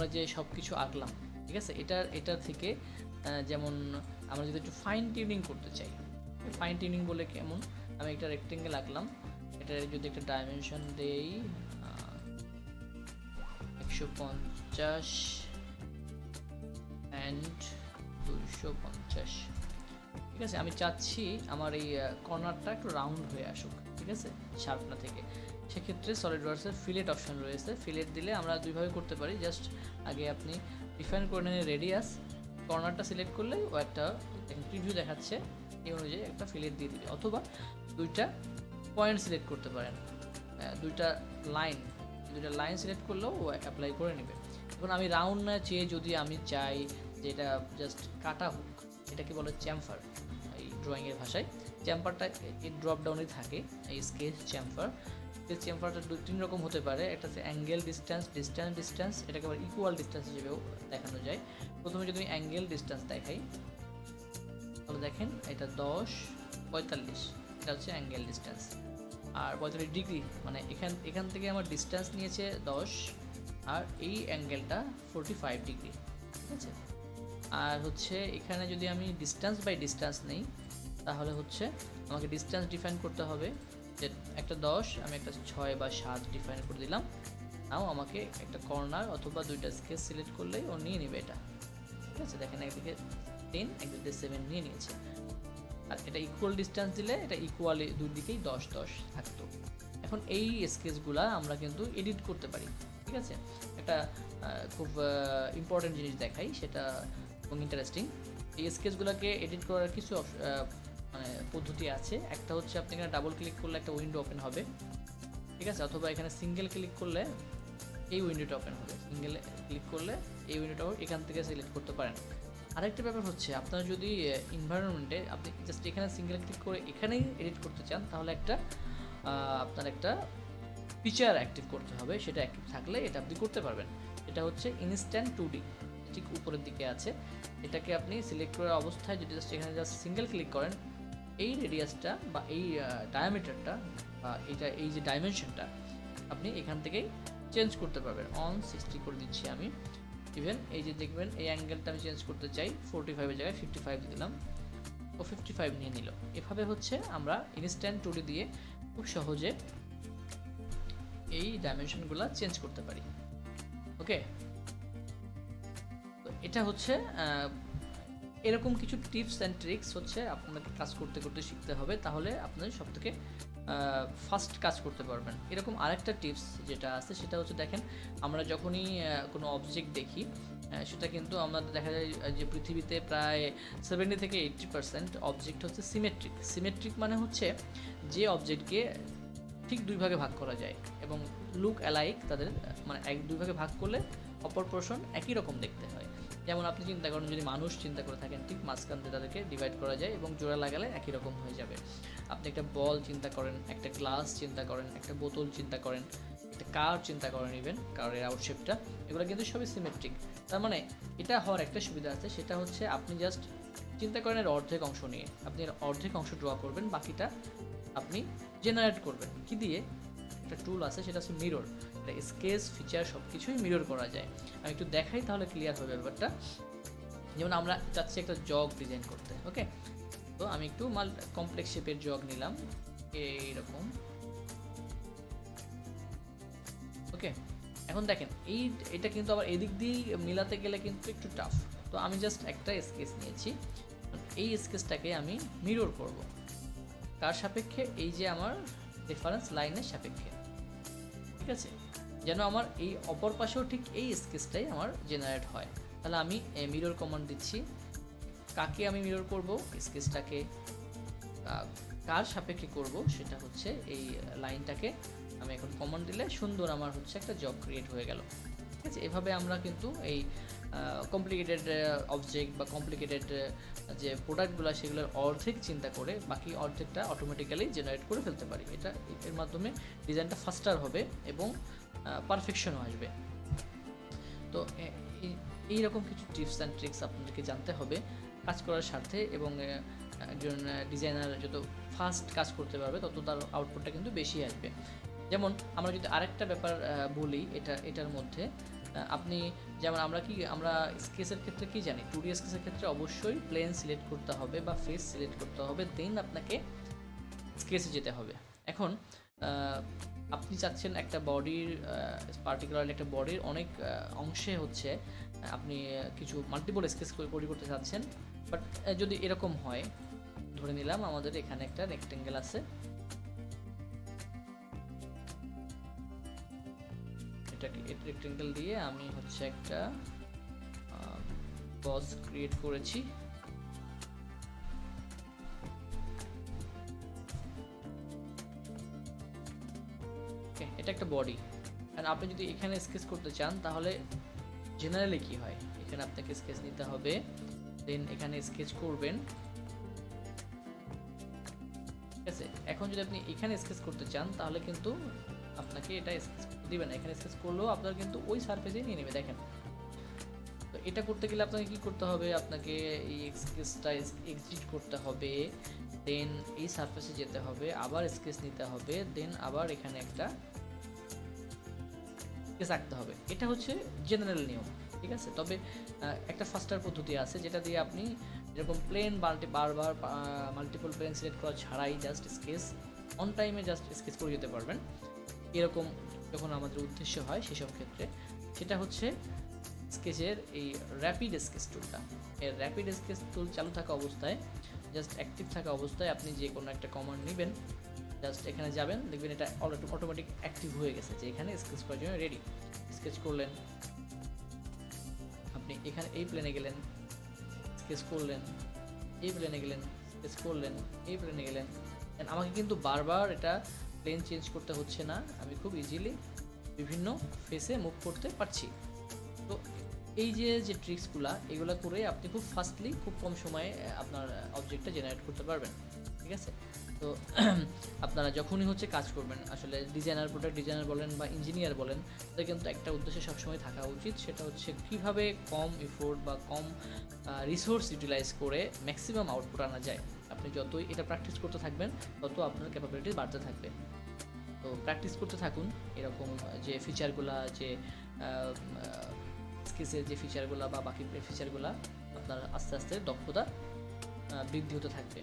আমরা যে সব কিছু আঁকলাম, ঠিক আছে? এটা এটা থেকে যেমন আমরা যদি একটু ফাইন টিউনিং করতে চাই ফাইন টিউনিং বলে কেমন? আমি একটা রেক্টেঙ্গেল আঁকলাম, এটার যদি একটা ডাইমেনশন দেই একশো পঞ্চাশ অ্যান্ড দুশো পঞ্চাশ। ঠিক আছে? আমি চাচ্ছি আমার এই কর্নারটা একটু রাউন্ড হয়ে আসুক, ঠিক আছে? শার্পনা থেকে। সেক্ষেত্রে সলিড ওয়ার্কসের ফিলেট অপশন রয়েছে। ফিলেট দিলে আমরা দুইভাবে করতে পারি। জাস্ট আগে আপনি ডিফাইন করে নেন রেডিয়াস কর্নারটা সিলেক্ট করলে ও একটা প্রিভিউ দেখাচ্ছে। এই অনুযায়ী একটা ফিলেট দিয়ে দিবে। অথবা দুইটা পয়েন্ট সিলেক্ট করতে পারেন। দুইটা লাইন দুইটা লাইন সিলেক্ট করলেও ও অ্যাপ্লাই করে নেবে। এখন আমি রাউন্ড না চেয়ে যদি আমি চাই যে এটা জাস্ট কাটা হোক, এটাকে বলে চ্যাম্পার ড্রয়িংয়ের ভাষায়। চ্যাম্পারটা এই ড্রপ ডাউনে থাকে, এই স্কেচ চ্যাম্পার স্কেচ চ্যাম্পারটা দু তিন রকম হতে পারে, একটা হচ্ছে অ্যাঙ্গেল ডিস্টেন্স ডিস্টেন্স ডিস্টেন্স এটাকে আবার ইকুয়াল ডিস্টেন্স হিসেবেও দেখানো যায়। প্রথমে যদি আমি অ্যাঙ্গেল ডিস্টেন্স দেখাই, তাহলে দেখেন এটা দশ, পঁয়তাল্লিশ, এটা হচ্ছে অ্যাঙ্গেল ডিস্টেন্স আর পঁয়তাল্লিশ ডিগ্রি মানে এখান এখান থেকে আমার ডিস্টেন্স নিয়েছে দশ, আর এই অ্যাঙ্গেলটা ফোরটি ফাইভ ডিগ্রি ঠিক আছে? আর হচ্ছে এখানে যদি আমি ডিস্টেন্স বাই ডিস্টেন্স নেই, তাহলে হচ্ছে আমাকে ডিস্টেন্স ডিফাইন করতে হবে যে একটা দশ, আমি একটা ছয় বা সাত ডিফাইন করে দিলাম। নাও আমাকে একটা কর্নার অথবা দুইটা স্কেচ সিলেক্ট করলেই ও নিয়ে নেবে এটা। ঠিক আছে? দেখেন একদিকে টেন একদিকে সেভেন নিয়ে নিয়েছে। আর এটা ইকুয়াল ডিস্টেন্স দিলে এটা ইকুয়ালি দুই দিকেই দশ দশ থাকতো। এখন এই স্কেচগুলা আমরা কিন্তু এডিট করতে পারি। ঠিক আছে? একটা খুব ইম্পর্টেন্ট জিনিস দেখাই, সেটা এবং ইন্টারেস্টিং এই স্কেচগুলোকে এডিট করার কিছু মানে পদ্ধতি আছে। একটা হচ্ছে আপনি এখানে ডাবল ক্লিক করলে একটা উইন্ডো ওপেন হবে, ঠিক আছে? অথবা এখানে সিঙ্গেল ক্লিক করলে এই উইন্ডোটা ওপেন হবে। সিঙ্গেল ক্লিক করলে এই উইন্ডোটা এখান থেকে সিলেক্ট করতে পারেন। আরেকটা ব্যাপার হচ্ছে, আপনার যদি এনভায়রনমেন্টে আপনি জাস্ট এখানে সিঙ্গেল ক্লিক করে এখানেই এডিট করতে চান, তাহলে একটা আপনার একটা ফিচার অ্যাক্টিভ করতে হবে। সেটা অ্যাক্টিভ থাকলে এটা আপনি করতে পারবেন। এটা হচ্ছে ইনস্ট্যান্ট টু ডি ঠিক উপরের দিকে আছে। এটাকে আপনি সিলেক্ট করার অবস্থায় যদি জাস্ট এখানে জাস্ট সিঙ্গেল ক্লিক করেন, এই রেডিয়াসটা বা এই ডায়ামিটারটা বা এইটা, এই যে ডাইমেনশনটা আপনি এখান থেকেই চেঞ্জ করতে পারবেন। অন সিক্সটি করে দিচ্ছি আমি। ইভেন এই যে দেখবেন, এই অ্যাঙ্গেলটা আমি চেঞ্জ করতে চাই ফোরটি ফাইভের জায়গায় ফিফটি ফাইভ দিলাম। ও ফিফটি ফাইভ নিয়ে নিল। এভাবে হচ্ছে আমরা ইনস্ট্যান্ট টুডি দিয়ে খুব সহজে এই ডাইমেনশনগুলো চেঞ্জ করতে পারি। ওকে এটা হচ্ছে এরকম কিছু টিপস অ্যান্ড ট্রিক্স হচ্ছে আপনাকে কাজ করতে করতে শিখতে হবে, তাহলে আপনার সব থেকে ফার্স্ট কাজ করতে পারবেন। এরকম আরেকটা টিপস যেটা আছে, সেটা হচ্ছে দেখেন, আমরা যখনই কোনো অবজেক্ট দেখি সেটা কিন্তু আমাদের দেখা যায় যে পৃথিবীতে প্রায় সেভেন্টি থেকে এইট্টি পার্সেন্ট অবজেক্ট হচ্ছে সিমেট্রিক সিমেট্রিক মানে হচ্ছে যে অবজেক্টকে ঠিক দুই ভাগে ভাগ করা যায় এবং লুক অ্যালাইক তাদের মানে এক, দুই ভাগে ভাগ করলে অপর পোর্শন একই রকম দেখতে হয়। যেমন আপনি চিন্তা করেন, যদি মানুষ চিন্তা করে থাকেন, ঠিক মাঝখান দিয়ে তাদেরকে ডিভাইড করা যায় এবং জোড়া লাগালে একই রকম হয়ে যাবে। আপনি একটা বল চিন্তা করেন, একটা গ্লাস চিন্তা করেন, একটা বোতল চিন্তা করেন, একটা কার চিন্তা করেন ইভেন কারের আউটশেপটা এগুলো কিন্তু সবই সিমেট্রিক তার মানে এটা হওয়ার একটা সুবিধা আছে, সেটা হচ্ছে আপনি জাস্ট চিন্তা করেন এর অর্ধেক অংশ নিয়ে। আপনি এর অর্ধেক অংশ ড্র করবেন, বাকিটা আপনি জেনারেট করবেন। কি দিয়ে? একটা টুল আছে, সেটা হচ্ছে মিরর এটা স্কেচ ফিচার সব কিছুই মিরর করা যায়। আমি একটু দেখাই তাহলে ক্লিয়ার হবে ব্যাপারটা। যেমন আমরা চাচ্ছি একটা জগ ডিজাইন করতে ওকে তো আমি একটু মাল কমপ্লেক্স শেপের জগ নিলাম, এইরকম। ওকে এখন দেখেন, এই, এটা কিন্তু আবার এদিক দিয়ে মিলাতে গেলে কিন্তু একটু টাফ তো আমি জাস্ট একটা স্কেচ নিয়েছি। এই স্কেচটাকে আমি মিরর করব। তার সাপেক্ষে এই যে আমার রেফারেন্স লাইনের সাপেক্ষে। ঠিক আছে? যেন আমার এই অপর পাশেও ঠিক এই স্কেচটাই আমার জেনারেট হয়। তাহলে আমি মিরর কমান্ড দিচ্ছি। কাকে আমি মিরর করব? স্কেচটাকে কার সাপেক্ষে করব? সেটা হচ্ছে এই লাইনটাকে আমি এখন কমান্ড দিলে সুন্দর আমার হচ্ছে একটা জব ক্রিয়েট হয়ে গেল। ঠিক আছে? এভাবে আমরা কিন্তু এই কমপ্লিকেটেড অবজেক্ট বা কমপ্লিকেটেড যে প্রোডাক্টগুলো সেগুলোর অর্ধেক চিন্তা করে বাকি অর্ধেকটা অটোমেটিক্যালি জেনারেট করে ফেলতে পারি। এটা এর মাধ্যমে ডিজাইনটা ফাস্টার হবে এবং পারফেকশনও আসবে। তো এই- এইরকম কিছু টিপস অ্যান্ড ট্রিক্স আপনাদেরকে জানতে হবে কাজ করার স্বার্থে এবং একজন ডিজাইনার যত ফাস্ট কাজ করতে পারবে, তত তার আউটপুটটা কিন্তু বেশি আসবে। যেমন, আমরা যদি আরেকটা ব্যাপার বলি, এটা, এটার মধ্যে আপনি যেমন আমরা কি, আমরা স্কেচের ক্ষেত্রে কি জানি? টু ডি স্কেচের ক্ষেত্রে অবশ্যই প্লেন সিলেক্ট করতে হবে বা ফেস সিলেক্ট করতে হবে দেন আপনাকে স্কেচে যেতে হবে। এখন আপনি চাচ্ছেন একটা বডির পার্টিকুলারলি একটা বডির অনেক অংশে হচ্ছে আপনি কিছু মাল্টিপল স্কেচ তৈরি করতে চাচ্ছেন। বাট যদি এরকম হয়, ধরে নিলাম আমাদের এখানে একটা রেক্টেঙ্গেল আছে। এটাকে রেক্টেঙ্গেল দিয়ে আমি হচ্ছে একটা বস ক্রিয়েট করেছি। এটা একটা বডি আর আপনি যদি এখানে স্কেচ করতে চান, তাহলে জেনারেলি কি হয়? এখানে আপনাকে স্কেচ নিতে হবে দেন এখানে স্কেচ করবেন। ঠিক আছে? এখন যদি আপনি এখানে স্কেচ করতে চান, তাহলে কিন্তু আপনাকে এটা স্কেচ দিবে না। এখানে স্কেচ করলেও আপনার কিন্তু ওই সারফেসে নিয়ে নেবে, দেখেন। তো এটা করতে গেলে আপনাকে কি করতে হবে? আপনাকে এই স্কেচটা এক্সিট করতে হবে দেন এই সারফেসে যেতে হবে, আবার স্কেচ নিতে হবে দেন আবার এখানে একটা স্কেচ আঁকতে হবে। এটা হচ্ছে জেনারেল নিয়ম, ঠিক আছে? তবে একটা ফাস্টার পদ্ধতি আছে যেটা দিয়ে আপনি এরকম প্লেন বাল্টি বারবার মাল্টিপল প্লেন সিলেক্ট করা ছাড়াই জাস্ট স্কেচ অন টাইমে জাস্ট স্কেচ করে যেতে পারবেন। এরকম যখন আমাদের উদ্দেশ্য হয় সেসব ক্ষেত্রে, সেটা হচ্ছে স্কেচের এই র্যাপিড স্কেচ টুলটা এর র্যাপিড স্কেচ টুল চালু থাকা অবস্থায় জাস্ট অ্যাক্টিভ থাকা অবস্থায় আপনি যে কোনো একটা কমান্ড নেবেন। জাস্ট এখানে যাবেন, দেখবেন এটা অটোমেটিক অ্যাক্টিভ হয়ে গেছে যে এখানে স্কেচ করার জন্য রেডি স্কেচ করলেন, আপনি এখানে এই প্লেনে গেলেন স্কেচ করলেন, এই প্লেনে গেলেন স্কেচ করলেন, এই প্লেনে গেলেন। আমাকে কিন্তু বারবার এটা প্লেন চেঞ্জ করতে হচ্ছে না, আমি খুব ইজিলি বিভিন্ন ফেসে মুভ করতে পারছি। তো এই যে যে ট্রিক্সগুলা এগুলো করে আপনি খুব ফাস্টলি খুব কম সময়ে আপনার অবজেক্টটা জেনারেট করতে পারবেন। ঠিক আছে? তো আপনারা যখনই হচ্ছে কাজ করবেন, আসলে ডিজাইনার প্রোডাক্ট ডিজাইনার বলেন বা ইঞ্জিনিয়ার বলেন, তাদের কিন্তু একটা উদ্দেশ্য সবসময় থাকা উচিত, সেটা হচ্ছে কীভাবে কম এফোর্ট বা কম রিসোর্স ইউটিলাইজ করে ম্যাক্সিমাম আউটপুট আনা যায়। আপনি যতই এটা প্র্যাকটিস করতে থাকবেন, তত আপনার ক্যাপাবিলিটি বাড়তে থাকবে। তো প্র্যাকটিস করতে থাকুন, এরকম যে ফিচারগুলা যে স্কেচের যে ফিচারগুলো বা বাকি ফিচারগুলো আপনার আস্তে আস্তে দক্ষতা বৃদ্ধি হতে থাকবে।